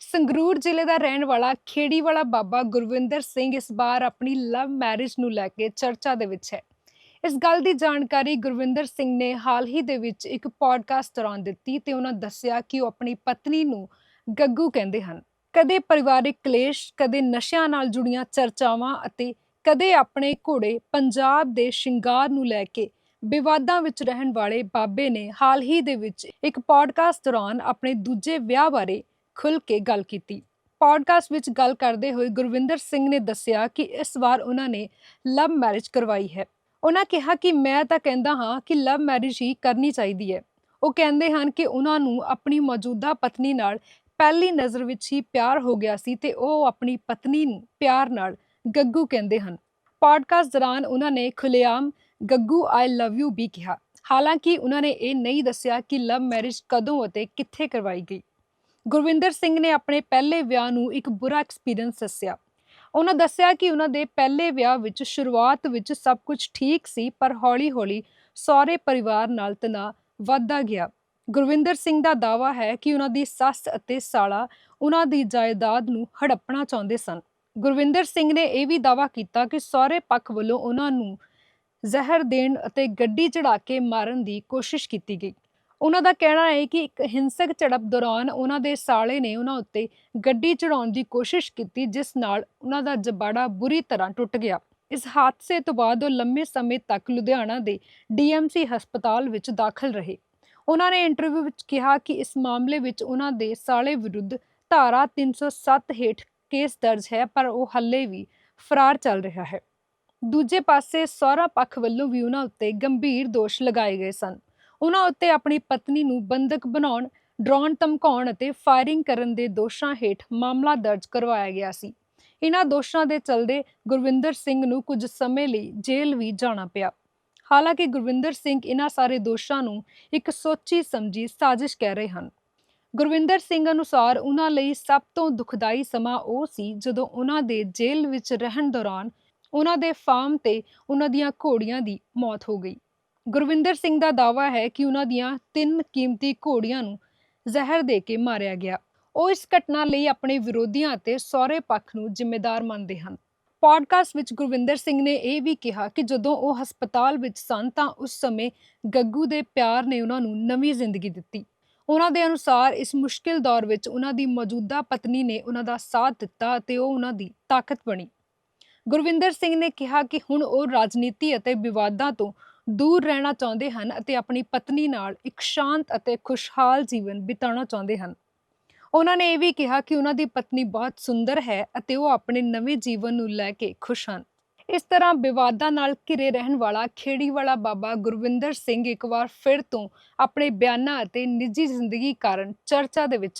ਸੰਗਰੂਰ ਜ਼ਿਲ੍ਹੇ ਦਾ ਰਹਿਣ ਵਾਲਾ ਖੇੜੀ ਵਾਲਾ ਬਾਬਾ ਗੁਰਵਿੰਦਰ ਸਿੰਘ ਇਸ ਵਾਰ ਆਪਣੀ ਲਵ ਮੈਰਿਜ ਨੂੰ ਲੈ ਕੇ ਚਰਚਾ ਦੇ ਵਿੱਚ ਹੈ। ਇਸ ਗੱਲ ਦੀ ਜਾਣਕਾਰੀ ਗੁਰਵਿੰਦਰ ਸਿੰਘ ਨੇ ਹਾਲ ਹੀ ਦੇ ਵਿੱਚ ਇੱਕ ਪੋਡਕਾਸਟ ਦੌਰਾਨ ਦਿੱਤੀ ਤੇ ਉਹਨਾਂ ਦੱਸਿਆ ਕਿ ਉਹ ਆਪਣੀ ਪਤਨੀ ਨੂੰ ਗੱਗੂ ਕਹਿੰਦੇ ਹਨ। ਕਦੇ ਪਰਿਵਾਰਿਕ ਕਲੇਸ਼, ਕਦੇ ਨਸ਼ਿਆਂ ਨਾਲ ਜੁੜੀਆਂ ਚਰਚਾਵਾਂ ਅਤੇ ਕਦੇ ਆਪਣੇ ਘੋੜੇ ਪੰਜਾਬ ਦੇ ਸ਼ਿੰਗਾਰ ਨੂੰ ਲੈ ਕੇ ਵਿਵਾਦਾਂ ਵਿੱਚ ਰਹਿਣ ਵਾਲੇ ਬਾਬੇ ਨੇ ਹਾਲ ਹੀ ਦੇ ਵਿੱਚ ਇੱਕ ਪੋਡਕਾਸਟ ਦੌਰਾਨ ਆਪਣੇ ਦੂਜੇ ਵਿਆਹ ਬਾਰੇ ਖੁੱਲ੍ਹ ਕੇ ਗੱਲ ਕੀਤੀ। ਪੋਡਕਾਸਟ ਵਿੱਚ ਗੱਲ ਕਰਦੇ ਹੋਏ ਗੁਰਵਿੰਦਰ ਸਿੰਘ ਨੇ ਦੱਸਿਆ ਕਿ ਇਸ ਵਾਰ ਉਹਨਾਂ ਨੇ ਲਵ ਮੈਰਿਜ ਕਰਵਾਈ ਹੈ। ਉਹਨਾਂ ਕਿਹਾ ਕਿ ਮੈਂ ਤਾਂ ਕਹਿੰਦਾ ਹਾਂ ਕਿ ਲਵ ਮੈਰਿਜ ਹੀ ਕਰਨੀ ਚਾਹੀਦੀ ਹੈ। ਉਹ ਕਹਿੰਦੇ ਹਨ ਕਿ ਉਹਨਾਂ ਨੂੰ ਆਪਣੀ ਮੌਜੂਦਾ ਪਤਨੀ ਨਾਲ ਪਹਿਲੀ ਨਜ਼ਰ ਵਿੱਚ ਹੀ ਪਿਆਰ ਹੋ ਗਿਆ ਸੀ ਤੇ ਉਹ ਆਪਣੀ ਪਤਨੀ ਨੂੰ ਪਿਆਰ ਨਾਲ ਗੱਗੂ ਕਹਿੰਦੇ ਹਨ। ਪੋਡਕਾਸਟ ਦੌਰਾਨ ਉਹਨਾਂ ਨੇ ਖੁੱਲੇਆਮ ਗੱਗੂ ਆਈ ਲਵ ਯੂ ਵੀ ਕਿਹਾ। ਹਾਲਾਂਕਿ ਉਹਨਾਂ ਨੇ ਇਹ ਨਹੀਂ ਦੱਸਿਆ ਕਿ ਲਵ ਮੈਰਿਜ ਕਦੋਂ ਅਤੇ ਕਿੱਥੇ ਕਰਵਾਈ ਗਈ। ਗੁਰਵਿੰਦਰ ਸਿੰਘ ਨੇ ਆਪਣੇ ਪਹਿਲੇ ਵਿਆਹ ਨੂੰ ਇੱਕ ਬੁਰਾ ਐਕਸਪੀਰੀਅੰਸ ਦੱਸਿਆ। ਉਹਨਾਂ ਦੱਸਿਆ ਕਿ ਉਹਨਾਂ ਦੇ ਪਹਿਲੇ ਵਿਆਹ ਵਿੱਚ ਸ਼ੁਰੂਆਤ ਵਿੱਚ ਸਭ ਕੁਝ ਠੀਕ ਸੀ, ਪਰ ਹੌਲੀ-ਹੌਲੀ ਸਹੁਰੇ ਪਰਿਵਾਰ ਨਾਲ ਤਣਾਅ ਵੱਧਦਾ ਗਿਆ। ਗੁਰਵਿੰਦਰ ਸਿੰਘ ਦਾ ਦਾਵਾ ਹੈ ਕਿ ਉਹਨਾਂ ਦੀ ਸੱਸ ਅਤੇ ਸਾਲਾ ਉਹਨਾਂ ਦੀ ਜਾਇਦਾਦ ਨੂੰ ਹੜੱਪਣਾ ਚਾਹੁੰਦੇ ਸਨ। ਗੁਰਵਿੰਦਰ ਸਿੰਘ ਨੇ ਇਹ ਵੀ ਦਾਵਾ ਕੀਤਾ ਕਿ ਸਹੁਰੇ ਪੱਖ ਵੱਲੋਂ ਉਹਨਾਂ ਨੂੰ ਜ਼ਹਿਰ ਦੇਣ ਅਤੇ ਗੱਡੀ ਚੜਾ ਕੇ ਮਾਰਨ ਦੀ ਕੋਸ਼ਿਸ਼ ਕੀਤੀ ਗਈ। ਉਹਨਾਂ ਦਾ ਕਹਿਣਾ ਹੈ ਕਿ ਇੱਕ ਹਿੰਸਕ ਝੜਪ ਦੌਰਾਨ ਉਹਨਾਂ ਦੇ ਸਾਲੇ ਨੇ ਉਹਨਾਂ ਉੱਤੇ ਗੱਡੀ ਚੜਾਉਣ ਦੀ ਕੋਸ਼ਿਸ਼ ਕੀਤੀ, ਜਿਸ ਨਾਲ ਉਹਨਾਂ ਦਾ ਜਬਾੜਾ ਬੁਰੀ ਤਰ੍ਹਾਂ ਟੁੱਟ ਗਿਆ। ਇਸ ਹਾਦਸੇ ਤੋਂ ਬਾਅਦ ਉਹ ਲੰਮੇ ਸਮੇਂ ਤੱਕ ਲੁਧਿਆਣਾ ਦੇ ਡੀਐਮਸੀ ਹਸਪਤਾਲ ਵਿੱਚ ਦਾਖਲ ਰਹੇ। ਉਹਨਾਂ ਨੇ ਇੰਟਰਵਿਊ ਵਿੱਚ ਕਿਹਾ ਕਿ ਇਸ ਮਾਮਲੇ ਵਿੱਚ ਉਹਨਾਂ ਦੇ ਸਾਲੇ ਵਿਰੁੱਧ ਧਾਰਾ 307 ਹੇਠ ਕੇਸ ਦਰਜ ਹੈ, ਪਰ ਉਹ ਹੱਲੇ ਵੀ ਫਰਾਰ ਚੱਲ ਰਿਹਾ ਹੈ। ਦੂਜੇ ਪਾਸੇ ਸਹੁਰਾ ਪੱਖ ਵੱਲੋਂ ਵੀ ਉਹਨਾਂ ਉੱਤੇ ਗੰਭੀਰ ਦੋਸ਼ ਲਗਾਏ ਗਏ ਸਨ। ਉਹਨਾਂ ਉੱਤੇ ਆਪਣੀ ਪਤਨੀ ਨੂੰ ਬੰਦਕ ਬਣਾਉਣ, ਡਰਾਉਣ, ਧਮਕਾਉਣ ਅਤੇ ਫਾਇਰਿੰਗ ਕਰਨ ਦੇ ਦੋਸ਼ਾਂ ਹੇਠ ਮਾਮਲਾ ਦਰਜ ਕਰਵਾਇਆ ਗਿਆ ਸੀ। ਇਹਨਾਂ ਦੋਸ਼ਾਂ ਦੇ ਚਲਦੇ ਗੁਰਵਿੰਦਰ ਸਿੰਘ ਨੂੰ ਕੁਝ ਸਮੇਂ ਲਈ ਜੇਲ੍ਹ ਵੀ ਜਾਣਾ ਪਿਆ। ਹਾਲਾਂਕਿ ਗੁਰਵਿੰਦਰ ਸਿੰਘ ਇਹਨਾਂ ਸਾਰੇ ਦੋਸ਼ਾਂ ਨੂੰ ਇੱਕ ਸੋਚੀ ਸਮਝੀ ਸਾਜ਼ਿਸ਼ ਕਹਿ ਰਹੇ ਹਨ। ਗੁਰਵਿੰਦਰ ਸਿੰਘ ਅਨੁਸਾਰ ਉਹਨਾਂ ਲਈ ਸਭ ਤੋਂ ਦੁਖਦਾਈ ਸਮਾਂ ਉਹ ਸੀ ਜਦੋਂ ਉਹਨਾਂ ਦੇ ਜੇਲ੍ਹ ਵਿੱਚ ਰਹਿਣ ਦੌਰਾਨ ਉਹਨਾਂ ਦੇ ਫਾਰਮ ਤੇ ਉਹਨਾਂ ਦੀਆਂ ਘੋੜੀਆਂ ਦੀ ਮੌਤ ਹੋ ਗਈ। ਗੁਰਵਿੰਦਰ ਸਿੰਘ ਦਾ ਦਾਵਾ ਹੈ ਕਿ ਉਹਨਾਂ ਦੀਆਂ ਤਿੰਨ ਕੀਮਤੀ ਘੋੜੀਆਂ ਨੂੰ ਜ਼ਹਿਰ ਦੇ ਕੇ ਮਾਰਿਆ ਗਿਆ। ਉਹ ਇਸ ਘਟਨਾ ਲਈ ਆਪਣੇ ਵਿਰੋਧੀਆਂ ਅਤੇ ਸਹੁਰੇ ਪੱਖ ਨੂੰ ਜ਼ਿੰਮੇਦਾਰ ਮੰਨਦੇ ਹਨ। ਪੋਡਕਾਸਟ ਵਿੱਚ ਗੁਰਵਿੰਦਰ ਸਿੰਘ ਨੇ ਇਹ ਵੀ ਕਿਹਾ ਕਿ ਜਦੋਂ ਉਹ ਹਸਪਤਾਲ ਵਿੱਚ ਸਨ ਤਾਂ ਉਸ ਸਮੇਂ ਗੱਗੂ ਦੇ ਪਿਆਰ ਨੇ ਉਹਨਾਂ ਨੂੰ ਨਵੀਂ ਜ਼ਿੰਦਗੀ ਦਿੱਤੀ। ਉਹਨਾਂ ਦੇ ਅਨੁਸਾਰ ਇਸ ਮੁਸ਼ਕਿਲ ਦੌਰ ਵਿੱਚ ਉਹਨਾਂ ਦੀ ਮੌਜੂਦਾ ਪਤਨੀ ਨੇ ਉਹਨਾਂ ਦਾ ਸਾਥ ਦਿੱਤਾ ਅਤੇ ਉਹ ਉਹਨਾਂ ਦੀ ਤਾਕਤ ਬਣੀ। ਗੁਰਵਿੰਦਰ ਸਿੰਘ ਨੇ ਕਿਹਾ ਕਿ ਹੁਣ ਉਹ ਰਾਜਨੀਤੀ ਅਤੇ ਵਿਵਾਦਾਂ ਤੋਂ ਦੂਰ ਰਹਿਣਾ ਚਾਹੁੰਦੇ ਹਨ ਅਤੇ ਆਪਣੀ ਪਤਨੀ ਨਾਲ ਇੱਕ ਸ਼ਾਂਤ ਅਤੇ ਖੁਸ਼ਹਾਲ ਜੀਵਨ ਬਿਤਾਉਣਾ ਚਾਹੁੰਦੇ ਹਨ। ਉਹਨਾਂ ਨੇ ਇਹ ਵੀ ਕਿਹਾ ਕਿ ਉਹਨਾਂ ਦੀ ਪਤਨੀ ਬਹੁਤ ਸੁੰਦਰ ਹੈ ਅਤੇ ਉਹ ਆਪਣੇ ਨਵੇਂ ਜੀਵਨ ਨੂੰ ਲੈ ਕੇ ਖੁਸ਼ ਹਨ। ਇਸ ਤਰ੍ਹਾਂ ਵਿਵਾਦਾਂ ਨਾਲ ਘਿਰੇ ਰਹਿਣ ਵਾਲਾ ਖੇੜੀ ਵਾਲਾ ਬਾਬਾ ਗੁਰਵਿੰਦਰ ਸਿੰਘ ਇੱਕ ਵਾਰ ਫਿਰ ਤੋਂ ਆਪਣੇ ਬਿਆਨਾਂ ਅਤੇ ਨਿੱਜੀ ਜ਼ਿੰਦਗੀ ਕਾਰਨ ਚਰਚਾ ਦੇ ਵਿੱਚ ਆ